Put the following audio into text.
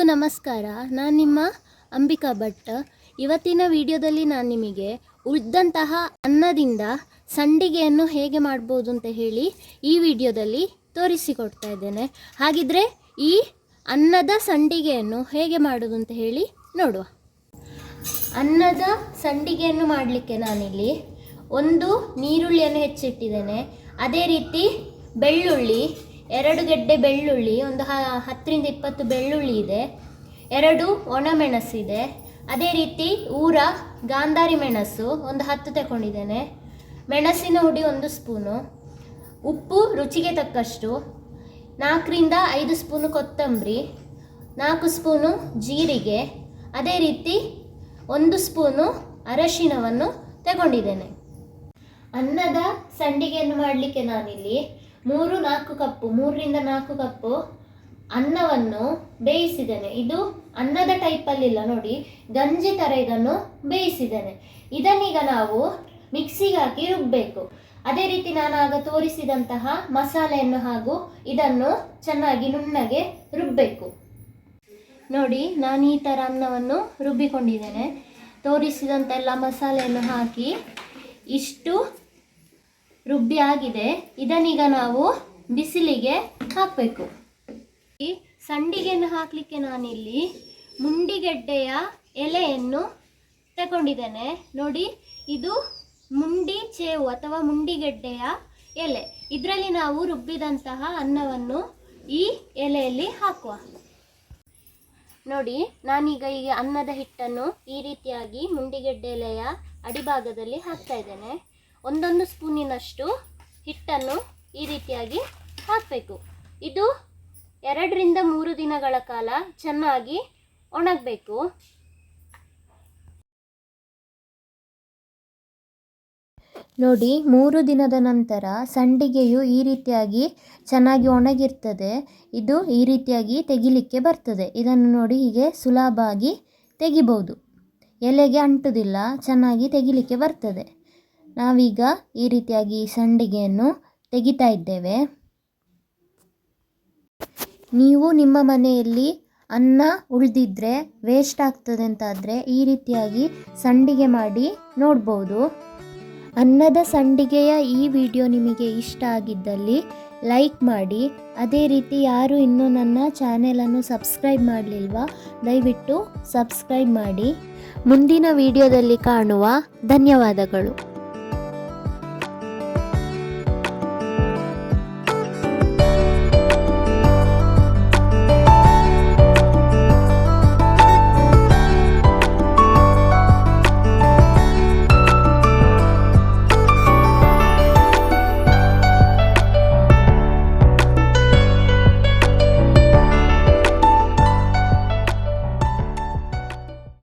ನಮಸ್ಕಾರ. ನಾನು ನಿಮ್ಮ ಅಂಬಿಕಾ ಭಟ್. ಇವತ್ತಿನ ವಿಡಿಯೋದಲ್ಲಿ ನಾನು ನಿಮಗೆ ಉಳಿದಂತಹ ಅನ್ನದಿಂದ ಸಂಡಿಗೆಯನ್ನು ಹೇಗೆ ಮಾಡ್ಬೋದು ಅಂತ ಹೇಳಿ ಈ ವಿಡಿಯೋದಲ್ಲಿ ತೋರಿಸಿಕೊಡ್ತಾ ಇದ್ದೇನೆ. ಹಾಗಿದ್ರೆ ಈ ಅನ್ನದ ಸಂಡಿಗೆಯನ್ನು ಹೇಗೆ ಮಾಡೋದು ಅಂತ ಹೇಳಿ ನೋಡುವ. ಅನ್ನದ ಸಂಡಿಗೆಯನ್ನು ಮಾಡಲಿಕ್ಕೆ ನಾನಿಲ್ಲಿ ಒಂದು ನೀರುಳ್ಳಿಯನ್ನು ಹೆಚ್ಚಿಟ್ಟಿದ್ದೇನೆ. ಅದೇ ರೀತಿ ಬೆಳ್ಳುಳ್ಳಿ ಎರಡು ಗೆಡ್ಡೆ ಬೆಳ್ಳುಳ್ಳಿ, ಒಂದು ಹ, ಹತ್ತರಿಂದ ಇಪ್ಪತ್ತು ಬೆಳ್ಳುಳ್ಳಿ ಇದೆ. ಎರಡು ಒಣಮೆಣಸಿದೆ ಅದೇ ರೀತಿ ಊರ ಗಾಂಧಾರಿ ಮೆಣಸು ಒಂದು ಹತ್ತು ತಗೊಂಡಿದ್ದೇನೆ. ಮೆಣಸಿನ ಹುಡಿ ಒಂದು ಸ್ಪೂನು. ಉಪ್ಪು ರುಚಿಗೆ ತಕ್ಕಷ್ಟು. ನಾಲ್ಕರಿಂದ ಐದು ಸ್ಪೂನು ಕೊತ್ತಂಬರಿ. ನಾಲ್ಕು ಸ್ಪೂನು ಜೀರಿಗೆ. ಅದೇ ರೀತಿ ಒಂದು ಸ್ಪೂನು ಅರಶಿನವನ್ನು ತಗೊಂಡಿದ್ದೇನೆ. ಅನ್ನದ ಸಂಡಿಗೆಯನ್ನು ಮಾಡಲಿಕ್ಕೆ ನಾನಿಲ್ಲಿ ಮೂರು ನಾಲ್ಕು ಕಪ್ಪು, ಮೂರರಿಂದ ನಾಲ್ಕು ಕಪ್ಪು ಅನ್ನವನ್ನು ಬೇಯಿಸಿದ್ದೇನೆ. ಇದು ಅನ್ನದ ಟೈಪಲ್ಲಿಲ್ಲ ನೋಡಿ. ಗಂಜಿ ಥರ ಇದನ್ನು ಬೇಯಿಸಿದ್ದೇನೆ. ಇದನ್ನೀಗ ನಾವು ಮಿಕ್ಸಿಗೆ ಹಾಕಿ ರುಬ್ಬಬೇಕು ಅದೇ ರೀತಿ ನಾನು ಆಗ ತೋರಿಸಿದಂತಹ ಮಸಾಲೆಯನ್ನು ಹಾಗೂ ಇದನ್ನು ಚೆನ್ನಾಗಿ ನುಣ್ಣಗೆ ರುಬ್ಬಬೇಕು ನೋಡಿ, ನಾನು ಈ ಥರ ಅನ್ನವನ್ನು ರುಬ್ಬಿಕೊಂಡಿದ್ದೇನೆ. ತೋರಿಸಿದಂಥ ಎಲ್ಲ ಮಸಾಲೆಯನ್ನು ಹಾಕಿ ಇಷ್ಟು ರುಬ್ಬಿ ಆಗಿದೆ. ಇದನ್ನೀಗ ನಾವು ಬಿಸಿಲಿಗೆ ಹಾಕಬೇಕು. ಈ ಸಂಡಿಗೆಯನ್ನು ಹಾಕಲಿಕ್ಕೆ ನಾನಿಲ್ಲಿ ಮುಂಡಿಗೆಡ್ಡೆಯ ಎಲೆಯನ್ನು ತಗೊಂಡಿದ್ದೇನೆ. ನೋಡಿ, ಇದು ಮುಂಡಿ ಚೇವು ಅಥವಾ ಮುಂಡಿಗೆಡ್ಡೆಯ ಎಲೆ. ಇದರಲ್ಲಿ ನಾವು ರುಬ್ಬಿದಂತಹ ಅನ್ನವನ್ನು ಈ ಎಲೆಯಲ್ಲಿ ಹಾಕುವ. ನೋಡಿ, ನಾನೀಗ ಈ ಅನ್ನದ ಹಿಟ್ಟನ್ನು ಈ ರೀತಿಯಾಗಿ ಮುಂಡಿಗೆಡ್ಡೆ ಎಲೆಯ ಅಡಿಭಾಗದಲ್ಲಿ ಹಾಕ್ತಾ ಇದ್ದೇನೆ. ಒಂದೊಂದು ಸ್ಪೂನಿನಷ್ಟು ಹಿಟ್ಟನ್ನು ಈ ರೀತಿಯಾಗಿ ಹಾಕಬೇಕು. ಇದು ಎರಡರಿಂದ ಮೂರು ದಿನಗಳ ಕಾಲ ಚೆನ್ನಾಗಿ ಒಣಗಬೇಕು. ನೋಡಿ, ಮೂರು ದಿನದ ನಂತರ ಸಂಡಿಗೆಯು ಈ ರೀತಿಯಾಗಿ ಚೆನ್ನಾಗಿ ಒಣಗಿರ್ತದೆ. ಇದು ಈ ರೀತಿಯಾಗಿ ತೆಗಿಲಿಕ್ಕೆ ಬರ್ತದೆ. ಇದನ್ನು ನೋಡಿ ಹೀಗೆ ಸುಲಭವಾಗಿ ತೆಗಿಬೋದು ಎಲೆಗೆ ಅಂಟುದಿಲ್ಲ, ಚೆನ್ನಾಗಿ ತೆಗಿಲಿಕ್ಕೆ ಬರ್ತದೆ. ನಾವೀಗ ಈ ರೀತಿಯಾಗಿ ಸಂಡಿಗೆಯನ್ನು ತೆಗಿತಾ ಇದ್ದೇವೆ. ನೀವು ನಿಮ್ಮ ಮನೆಯಲ್ಲಿ ಅನ್ನ ಉಳಿದಿದ್ರೆ ವೇಸ್ಟ್ ಆಗ್ತದೆ ಅಂತಾದರೆ ಈ ರೀತಿಯಾಗಿ ಸಂಡಿಗೆ ಮಾಡಿ ನೋಡ್ಬೋದು. ಅನ್ನದ ಸಂಡಿಗೆಯ ಈ ವಿಡಿಯೋ ನಿಮಗೆ ಇಷ್ಟ ಆಗಿದ್ದಲ್ಲಿ ಲೈಕ್ ಮಾಡಿ. ಅದೇ ರೀತಿ ಯಾರು ಇನ್ನೂ ನನ್ನ ಚಾನೆಲನ್ನು ಸಬ್ಸ್ಕ್ರೈಬ್ ಮಾಡಲಿಲ್ವಾ, ದಯವಿಟ್ಟು ಸಬ್ಸ್ಕ್ರೈಬ್ ಮಾಡಿ. ಮುಂದಿನ ವಿಡಿಯೋದಲ್ಲಿ ಕಾಣುವ ಧನ್ಯವಾದಗಳು.